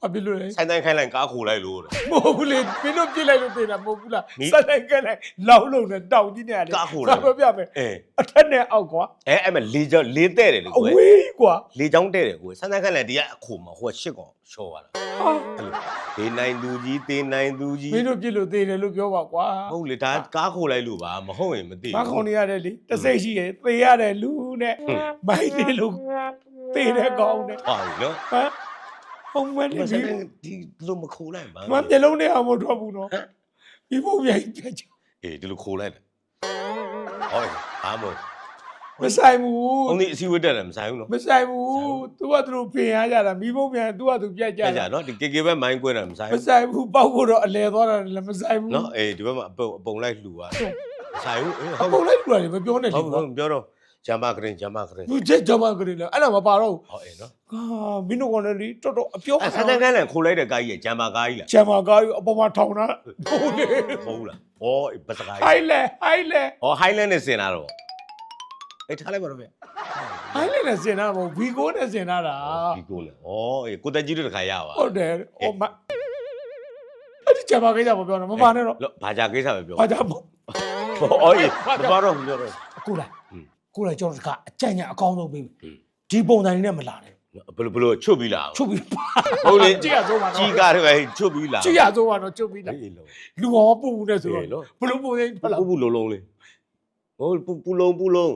ဘာဖြစ်လို့လဲဆိုင်တိုင်းခိုင်းလိုက်ကားခိုလိုက်လို့တဲ့ မဟုတ်ဘူးလေမင်းတို့ပြစ်လိုက်လို့တည်တာမဟုတ်ဘူးလားမီးဆိုင်ဆိုင်ကန်းလိုက်လောက်လုံးနဲ့တောင်ကြီးနေရတယ်ကားခိုလိုက် ပြောပြမယ်အဲအထက်နဲ့အောက်ကွာအဲအဲ့မဲ့လေးချောင်းလေးတဲ့တယ်လေအကိုယ်ဝေးကွာလေးချောင်းတဲ့တယ်ကိုယ်ဆိုင်တိုင်းခိုင်းလိုက်ဒီကအခိုမှာဟိုကရှစ်ကောင်လျှော်သွားတာဟာအဲ့လိုတေနိုင်သူကြီးတေနိုင်သူကြီးမင်းတို့ပြစ်လို့တည်တယ်လို့ပြောပါကွာဟုတ်လေဒါကားခိုလိုက်လို့ပါမဟုတ်ရင်မသိမခေါင်းနေရတယ်လေတစိတ်ရှိရဲ့သေရတယ်လူနဲ့ဟုတ်မိုက်တယ်လို့သေတဲ့ကောင်းနဲ့ ဟာပြီနော်ဟမ်ဟုတ် မဒီနေမှာဆိုင်ပြီတိုင်းဒီလိုမခိုလိုက်ပါမမျက်လုံးနဲ့အောင်မထွက်ဘူးနော်ဒီဘုံမြိုင်ပြချင်အေးဒီလိုခိုလိုက်တယ်ဟုတ်အားမို့မဆိုင်ဘူး။အောင်ဒီအစည်းအဝေးတက်တယ်မဆိုင်ဘူးနော်မဆိုင်ဘူးသူကသူတို့ပြင်ရကြတာမိဘုံမြိုင်သူကသူပြတ်။ကြကြကြတာနော်ဒီ KK ပဲမိုင်းကွဲတာမဆိုင်မဘူးဆိုင်ဘူးပေါက်ဖို့တော့အလဲသွားတာလည်းမဆိုင်ဘူး။နော်အေးဒီဘက်မှာအပုံအပုံလိုက်လှူသွားတယ်။ဆိုင်ဘူးအေးအဟုတ်ပုံလိုက်လူရတယ်မပြောနဲ့ဟုလေတ်ကွာဟုတ်ပြောတော့ ဂျမကရင်ဂျမကရင်သူချက်ကြမှာကြတယ်လေအဲ့ဒါမပါတော့ဘူးဟောအေးနော်ဟာမင်းတို့ကလည်းလေတော်တော်အပြောအဲဆန်တန်ကန်းလန်ခိုလိုက်တဲ့ကားကြီးကဂျမကားကြီးလားချမ်းမာကားကြီးအပေါ်မှာထောင်တာဟုတ်လေမဟုတ်လား။အော်အေးဘတ်စကားဟိုကြီးင်လဲဟိုင်လဲ။ဟော Highland နဲ့ဆင်လာတော့အေးထားလိုက်ပါတော့ဗျ။ဟိုင်လဲနဲ့စင်တာမဟုတ်ဘီကိုနဲ့စင်တာတာဒီကိုလေ။အော်အေးကိုတက်ကြီးတို့တခါရပါဟုတ်တယ်ဟိုမအဲ့ဒီချာပါကိစ္စမပြောနဲ့မပါနဲ့တော့လောဘာကြကိစ္စပဲပြောဘာကြောင့်ပေါ့အော်အေးမတော်တော့ဘူးပြောတော့အခုလို ကိုယ်တိုင်ကျွန်တော်တကအကြံဉာဏ်အကောင်းဆုံးပေးမယ်ဒီပုံစံလေးနဲ့မလာနဲ့ဘလို့ဘလို့ချုပ်ပြီးလားချုပ်ပြီးဟုတ်လေကြည့်ရဆုံးပါတော့ကြီးကားတွေချုပ်ပြီးလားကြည့်ရဆုံးပါတော့ချုပ်ပြီးလားလူဟောပူပူနဲ့ဆိုတော့ဘလို့ပူနေထွက်လာပူပူလုံးလုံးလေးဟုတ်ပူပူလုံးပူလုံး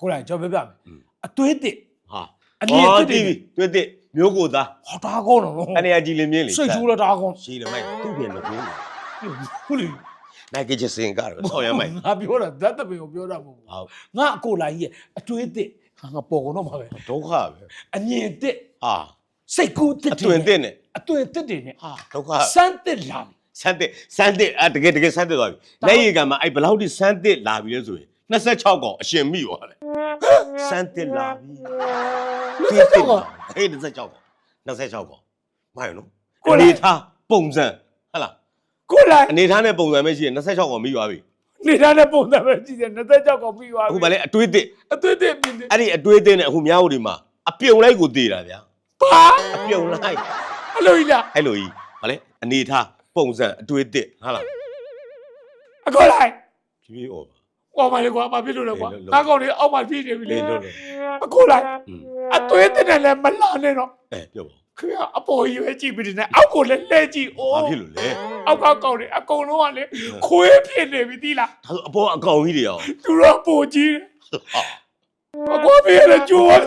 ကိုယ်တိုင်ကျွန်တော်ပြောပြမယ်အသွေးတစ်ဟာအနည်းသွေးတစ်သွေးတစ်မျိုးကိုသားဟောတာကောင်းတော့အနေအကြီးလင်းမြင်းလေစိတ်ကျူးတော့တာကောင်းရှိတယ်မိုက်သူ့ပြင်မကျင်းဘူးဟုတ်လေ နိုင်ကချစင်ကားတော့ဆောင်းရမိုက် ငါပြောတာဓာတ်တပင်ကိုပြောတာမဟုတ်ဘူး ဟုတ် ငါအကိုလိုက်ရဲ့အသွေးတစ်ငါငါပေါ်ကုန်တော့မှာပဲ ဒုက္ခပဲ အမြင့်တစ် ဟာ စိတ်ကူးတစ် အသွင်တဲ့နဲ့ အသွင်တစ်တွေနဲ့ ဟာဒုက္ခ စမ်းတစ်လာပြီ စမ်းတဲ့စမ်းတဲ့အတကယ်တကယ်စမ်းတဲ့သွားပြီလက်ရည်ကမှအဲ့ဘယ်လောက်ထိစမ်းတဲ့လာပြီလဲဆိုရင်26កောင်အရှင်မိသွားတယ်စမ်းတဲ့လာပြီ 26កောင် ဟေး26កောင်26កောင်မိုက်နော်အနေထားပုံစံဟဟလား ကိုလိုက် အနေထားနဲ့ပုံစံပဲရှိရင်26កောင်မိသွားပြီ နေတာနဲ့ပုံစံပဲကြည့်တယ်26កောင်ပြီးသွား အခု ပြီ ဗာလဲအတွေးတစ် အသွေးတစ်မြင်တယ် အဲ့ဒီအတွေးတစ်နဲ့အခုများဦးဒီမှာအပြုံလိုက်ကိုတည်တာဗျာ ပါ အပြုံလိုက် အဲ့လိုကြီးလား အဲ့လိုကြီးဗာလဲအနေထားပုံစံအတွေးတစ်ဟာလား အကိုလိုက် ဖြည်းဖြည်းဩပါ ဟောပါလေကွာဘာဖြစ်လို့လဲကွာ အေးလို့လို့ ငါကောင်လေးအောက်မှာပြည့်နေပြီလေ လေးလို့လို့ အကိုလိုက် อืม အသွေးတစ်နဲ့လည်းမလာနဲ့တော့ အဲပြောပါ ခင်ဗျာအပေါ်ကြီးပဲကြည့်ပြီးနေအောက်ကိုလည်းလှည့်ကြည့်အိုးဘာဖြစ်လို့လဲအောက်ကကောင်လေးအကုန်လုံးကလေခွေးဖြစ်နေပြီသီလားဒါဆိုအပေါ်အကောင်ကြီးတွေရောသူတော့ပိုကြီးတယ်ဟာအကွာပြေးရကြိုးရတယ်